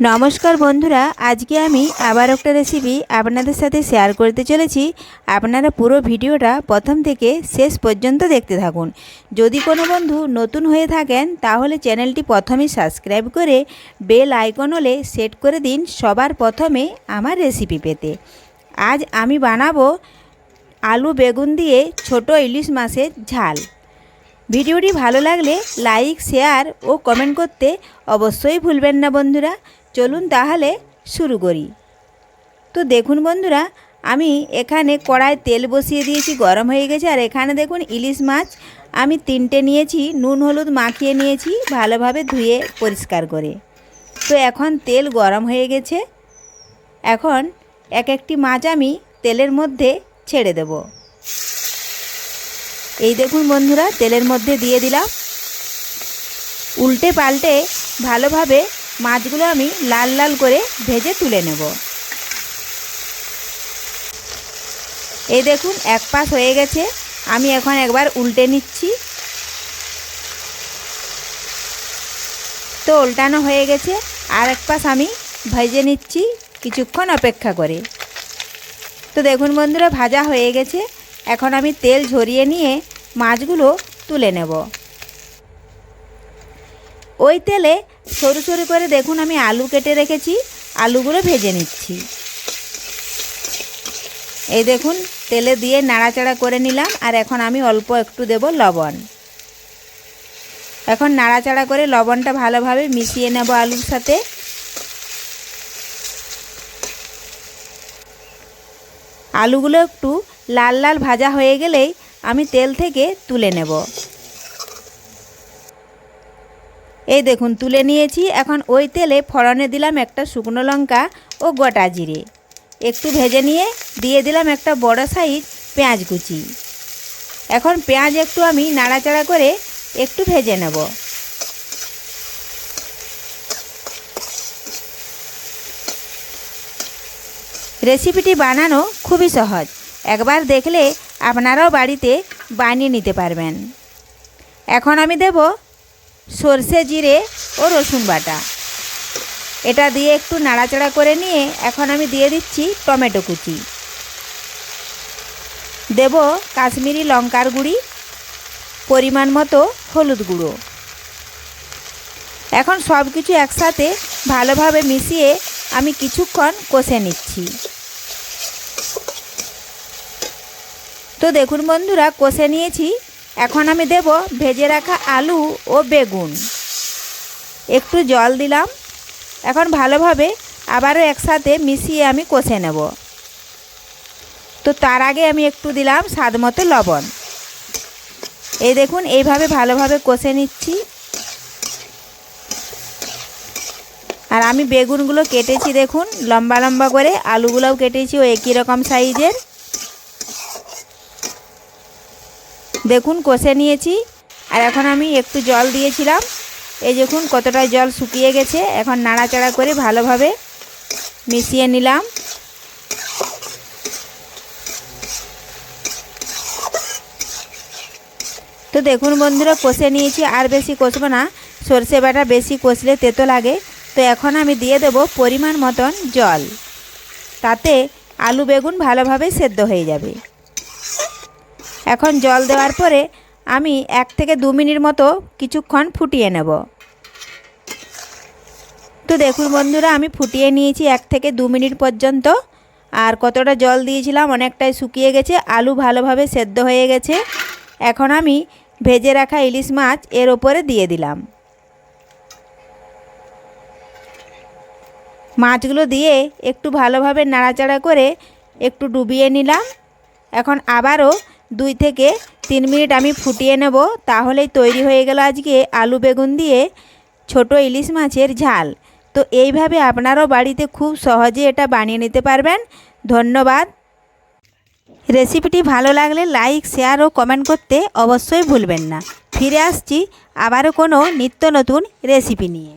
নমস্কার বন্ধুরা, আজকে আমি আবার একটা রেসিপি আপনাদের সাথে শেয়ার করতে চলেছি। আপনারা পুরো ভিডিওটা প্রথম থেকে শেষ পর্যন্ত দেখতে থাকুন। যদি কোনো বন্ধু নতুন হয়ে থাকেন, তাহলে চ্যানেলটি প্রথমেই সাবস্ক্রাইব করে বেল আইকন হলে সেট করে দিন সবার প্রথমে আমার রেসিপি পেতে। আজ আমি বানাবো আলু বেগুন দিয়ে ছোট ইলিশ মাছের ঝাল। ভিডিওটি ভালো লাগলে লাইক শেয়ার ও কমেন্ট করতে অবশ্যই ভুলবেন না বন্ধুরা। চলুন তাহলে শুরু করি। তো দেখুন বন্ধুরা, আমি এখানে কড়ায় তেল বসিয়ে দিয়েছি, গরম হয়ে গেছে। আর এখানে দেখুন ইলিশ মাছ আমি তিনটে নিয়েছি, নুন, হলুদ মাখিয়ে নিয়েছি, ভালোভাবে ধুয়ে পরিষ্কার করে। তো এখন তেল গরম হয়ে গেছে। এখন এক একটি মাছ আমি তেলের মধ্যে ছেড়ে দেব। এই দেখুন বন্ধুরা, তেলের মধ্যে দিয়ে দিলাম। উল্টে পাল্টে ভালোভাবে মাছগুলো আমি লাল লাল করে ভেজে তুলে নেব। এই দেখুন, এক পাশ হয়ে গেছে। আমি এখন একবার উল্টে নিচ্ছি। তো উল্টানো হয়ে গেছে। আর এক পাশ আমি ভেজে নিচ্ছি কিছুক্ষণ অপেক্ষা করে। তো দেখুন বন্ধুরা, ভাজা হয়ে গেছে। এখন আমি তেল ঝরিয়ে নিয়ে মাছগুলো তুলে নেব। ওই তেলে সরু সরু করে দেখুন, আমি আলু কেটে রেখেছি, আলুগুলো ভেজে নিচ্ছি। এই দেখুন, তেলে দিয়ে নাড়াচাড়া করে নিলাম, আর এখন আমি অল্প একটু দেব লবণ। এখন নাড়াচাড়া করে লবণটা ভালোভাবে মিশিয়ে নেব আলুর সাথে। আলুগুলো একটু লাল লাল ভাজা হয়ে গেলেই আমি তেল থেকে তুলে নেব। এই দেখুন, তুলে নিয়েছি। এখন ওই তেলে ফড়নে দিলাম একটা শুকনো লঙ্কা ও গোটা জিরে। একটু ভেজে নিয়ে দিয়ে দিলাম একটা বড় সাইজ পেঁয়াজ কুচি। এখন পেঁয়াজ একটু আমি নাড়াচাড়া করে একটু ভেজে নেব। রেসিপিটি বানানো খুবই সহজ। একবার দেখলে আপনারাও বাড়িতে বানিয়ে নিতে পারবেন। এখন আমি দেব সর্ষে জিরে ও রসুন বাটা। এটা দিয়ে একটু নাড়াচাড়া করে নিয়ে এখন আমি দিয়ে দিচ্ছি টমেটো কুচি। দেব কাশ্মীরি লঙ্কার গুঁড়ি, পরিমাণ মতো হলুদ গুঁড়ো। এখন সব কিছু একসাথে ভালোভাবে মিশিয়ে আমি কিছুক্ষণ কষে নিচ্ছি। তো দেখুন বন্ধুরা, কষে নিয়েছি এখন আমি দেব ভেজে রাখা আলু ও বেগুন। একটু জল দিলাম। এখন ভালোভাবে আবারও একসাথে মিশিয়ে আমি কষে নেব। তো তার আগে আমি একটু দিলাম স্বাদ মতো লবণ। এই দেখুন, এইভাবে ভালোভাবে কষে নিচ্ছি। আর আমি বেগুনগুলো কেটেছি দেখুন, লম্বা লম্বা করে, আলুগুলোও কেটেছি ও একই রকম সাইজের। দেখুন কষে নিয়েছি। আর এখন আমি একটু জল দিয়েছিলাম। এই দেখুন কতটা জল শুকিয়ে গেছে। এখন নাড়াচাড়া করে ভালোভাবে মিশিয়ে নিলাম। তো দেখুন বন্ধুরা, কষে নিয়েছি। আর বেশি কষবো না। সর্ষে বাটা বেশি কষলে তেতো লাগে। তো এখন আমি দিয়ে দেব পরিমাণ মতন জল। তাতে আলু বেগুন ভালোভাবে সেদ্ধ হয়ে যাবে। এখন জল দেওয়ার পরে আমি এক থেকে দু মিনিট মতো কিছুক্ষণ ফুটিয়ে নেব। তো দেখুন বন্ধুরা, আমি ফুটিয়ে নিয়েছি এক থেকে দু মিনিট পর্যন্ত। আর কতটা জল দিয়েছিলাম, অনেকটাই শুকিয়ে গেছে, আলু ভালোভাবে সেদ্ধ হয়ে গেছে। এখন আমি ভেজে রাখা ইলিশ মাছ এর ওপরে দিয়ে দিলাম। মাছগুলো দিয়ে একটু ভালোভাবে নাড়াচাড়া করে একটু ডুবিয়ে নিলাম। এখন আবারও দুই থেকে তিন মিনিট আমি ফুটিয়ে নেব, তাহলেই তৈরি হয়ে গেল আজকে আলু বেগুন দিয়ে ছোট ইলিশ মাছের ঝাল। তো এইভাবে আপনারাও বাড়িতে খুব সহজে এটা বানিয়ে নিতে পারবেন। ধন্যবাদ। রেসিপিটি ভালো লাগলে লাইক, শেয়ার ও কমেন্ট করতে অবশ্যই ভুলবেন না। ফিরে আসছি আবারও কোনো নিত্য নতুন রেসিপি নিয়ে।